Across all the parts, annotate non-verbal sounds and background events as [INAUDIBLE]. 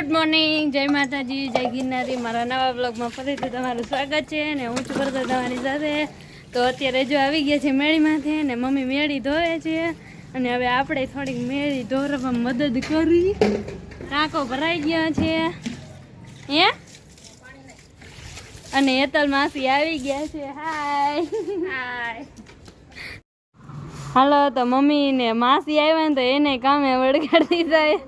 Good morning જય માતાજી જય ગિરનારી. મારા નવા બ્લોગમાં ફરીથી તમારું સ્વાગત છે ને હું છું કરતો તમારી સાથે. તો અત્યારે જો આવી ગયા છે મેળીમાંથી ને મમ્મી મેળી ધોવે છે અને હવે આપણે થોડીક મેળી ધોરવામાં મદદ કરી. ટાંકો ભરાઈ ગયો છે. હે? અને હેતલ માસી આવી ગયા છે. હાય હાય હાલો તો મમ્મી ને માસી આવ્યા ને તો એને કામે વળગાડી જાય.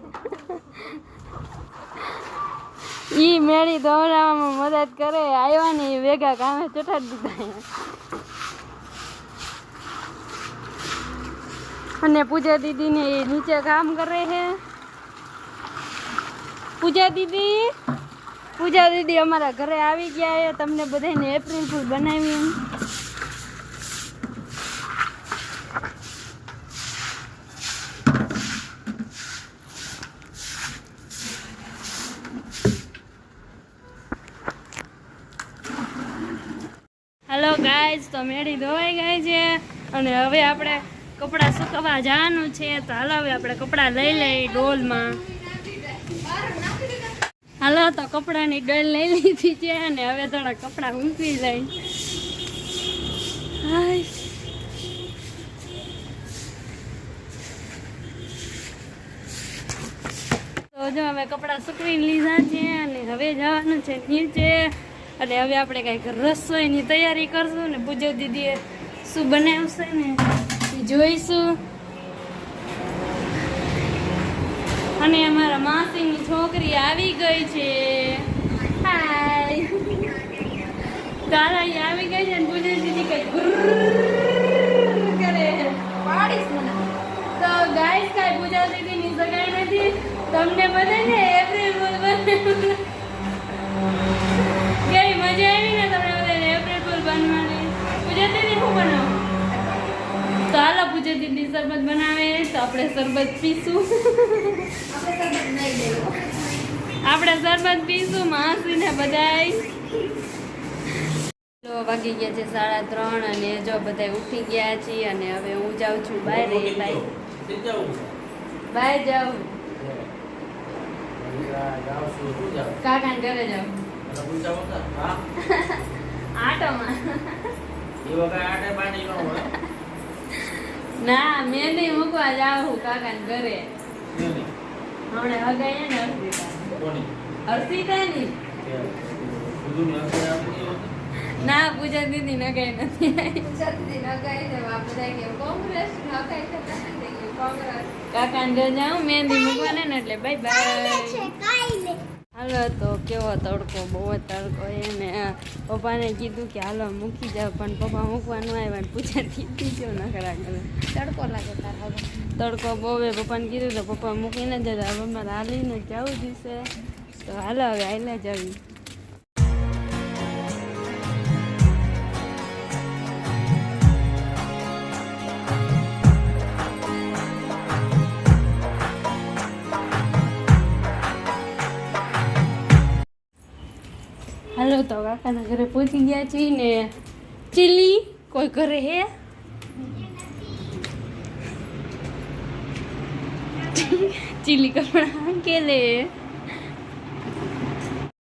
ઈ મેળી દોરાવામાં મદદ કરે આવ્યા ને ભેગા કામે ચટાડી દીધા અને પૂજા દીદી ને નીચે કામ કરે છે. પૂજા દીદી પૂજા દીદી અમારા ઘરે આવી ગયા છે, તમને બધાને એપ્રિલ ફૂલ બનાવી હેલો ગાઈઝ તો મેળી ધોવાઈ ગઈ છે. અને હવે આપણે કપડાં સુકવવા જવાનું છે. તો હાલો હવે આપણે કપડાં લઈ લઈ ડોલમાં. હાલો, તો કપડાની ડોલ લઈ લીધી છે અને હવે થોડા કપડાં મૂકી લઈ. હાય. તો જો અમે કપડાં સૂકવીને લીધા છે અને હવે જવાનું છે નીચે. અને હવે આપણે કંઈક રસોઈની તૈયારી કરશું ને પૂજા દીદીએ શું બનાવશે ને જોઈશું. અને અમારા માસીની છોકરી આવી ગઈ છે. હાય તારા આવી ગઈ છે ને પૂજા દીદી કઈ તો ગાઈસ કાંઈ પૂજા દીદીની સગાઈ નથી. તમને બધાને એપ્રિલ ફૂલ બનાવ્યું શું બનાવો? તો હાલો પૂજા દીદી શરબત બનાવે તો આપણે શરબત પીશું. આપણે શરબત પીશું માસીને બધાય. બધા વાગી ગયા છે સાડા ત્રણ અને જો બધા ઉઠી ગયા છીએ અને હવે હું જાઉં છું બહાર બાય બાય જાઉં. કાકા ઘરે જાઉં. [LAUGHS] આટોમાં. ના મેં નહીં મૂકવા જાઉં કાકા ઘરે. હમણે હગાઈ ને અર્પિતા અર્પિતા ની ના પૂજા દીદી નગાઈ નથી. કાકા ને જાઉં મહેંદી મૂકવાને ને એટલે બાય બાય હાલો તો કેવો તડકો? બહુ જ તડકો એને પપ્પાને કીધું કે હાલો મૂકી જાવ પણ પપ્પા મૂકવાનું આવ્યા ને પૂછા દીધી જો ન ખરા તડકો લાગે તારા તડકો બહુ એ પપ્પાને કીધું તો પપ્પા મૂકીને જ જતા હવે મારે હાલીને જવું જોઈશે તો હાલો હવે હાલે જવી હાલો તો કાકાના ઘરે પહોંચી ગયા છીએ ને ચીલી કોઈ ઘરે હે? ચીલી કપડા કે લે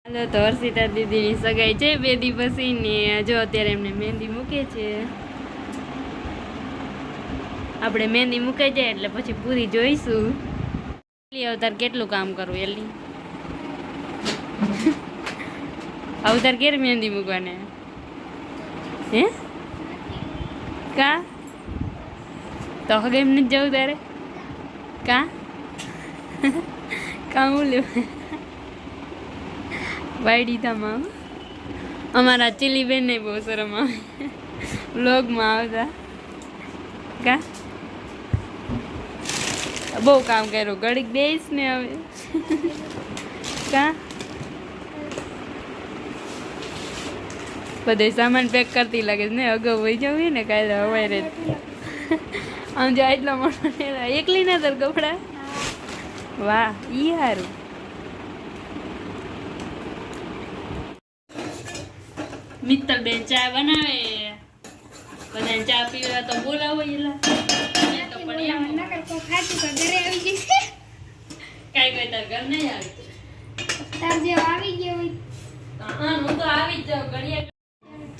હાલો તો હર્ષિતા દીદીની સગાઈ છે બે દી પછી ને જો અત્યારે એમને મહેંદી મૂકે છે. આપણે મહેંદી મૂકાઈ જાય એટલે પછી પૂરી જોઈશું. અવતાર કેટલું કામ કરવું એલી અવતાર ક્યારે મહેંદી મૂકવાને? હે? કા? તો હવે એમ નથી જવું તારે? કા? [LAUGHS] કા હું લેવું? વાયડી તામાં અમારા ચીલી બેન ને બહુ શરમ આવે. વ્લોગમાં આવતા. કા? બહુ કામ કર્યું. ઘડીક બેસ ને હવે. [LAUGHS] કા? બધે સામાન પેક કરતી લાગે ને અગાઉ વહી જવી ને કાલે હવાય રે આમ જો એટલા મોટો એકલી ના તર કપડા વાહ ઈ સારું મિત્તલ બેન ચા બનાવે બધાને ચા પીવા તો બોલાવો એલા કઈ કોઈ ખાતું તો ઘરે આવી જશે કાંઈ કોઈ તાર ઘર નહીં આવી તાર જેવો આવી ગયો હોય હું તો આવી જ જાઉં ઘડિયા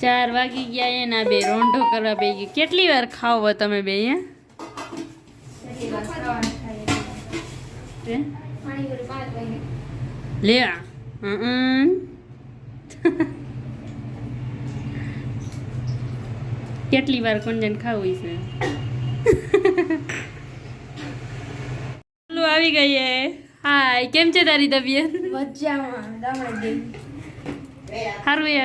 ચાર વાગી ગયા એના બે રોંઢો કરવા બે ગયું કેટલી વાર ખાવો તમે બે હે? પાણીપુરી પાંચ વાગે લે આ. હં. [LAUGHS] કેટલી વાર કોંજન ખાવું છે [LAUGHS] આવી ગઈ હાય કેમ છે તારી તબિયત? મજામાં સારું એ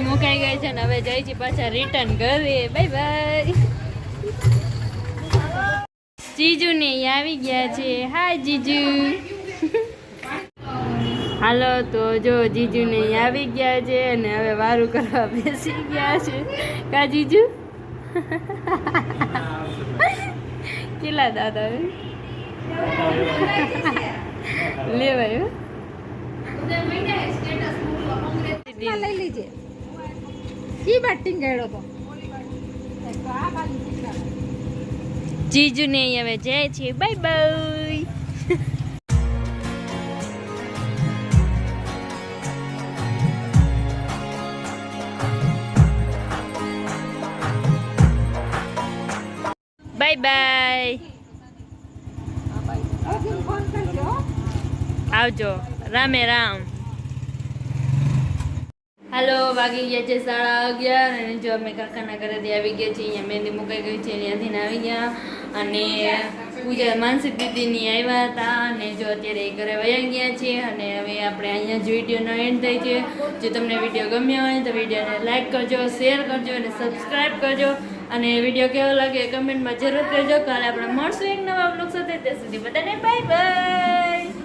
હવે મુકાઈ ગઈ છે ને હવે જઈ છે પાછા રિટર્ન ઘરે. બાય બાય જીજુ ને આવી ગયા છે. હાય જીજુ. હાલો તો જો જીજુ ને આવી ગયા છે અને હવે વારું કરવા બેસી ગયા છે. કા જીજુ? કેટલા દાદા લેવાય લઈ લીજે. કી બેટિંગ તો જીજુ ને હવે જય છે બાય બાય બાય બાય આવજો. રામે રામ. હાલો, વાગી ગયા છે સાડા અગિયાર અને જો અમે કાકાના ઘરેથી આવી ગયા છીએ, અહીંયા મહેંદી મુકાઈ ગઈ છે ત્યાંથી આવી ગયા. અને પૂજા માનસિક દીદીની આવ્યા હતા અને જો અત્યારે એ ઘરે વયા ગયા છે અને હવે આપણે અહીંયા જ વિડીયોનો એન્ડ થાય છે. જો તમને વીડિયો ગમ્યો હોય તો વિડીયોને લાઇક કરજો શેર કરજો અને સબસ્ક્રાઈબ કરજો. અને વીડિયો કેવો લાગે કમેન્ટમાં જરૂર કરજો કાલે આપણે મળશું એક નવા બ્લોગ સાથે. ત્યાં સુધી બધાને બાય બાય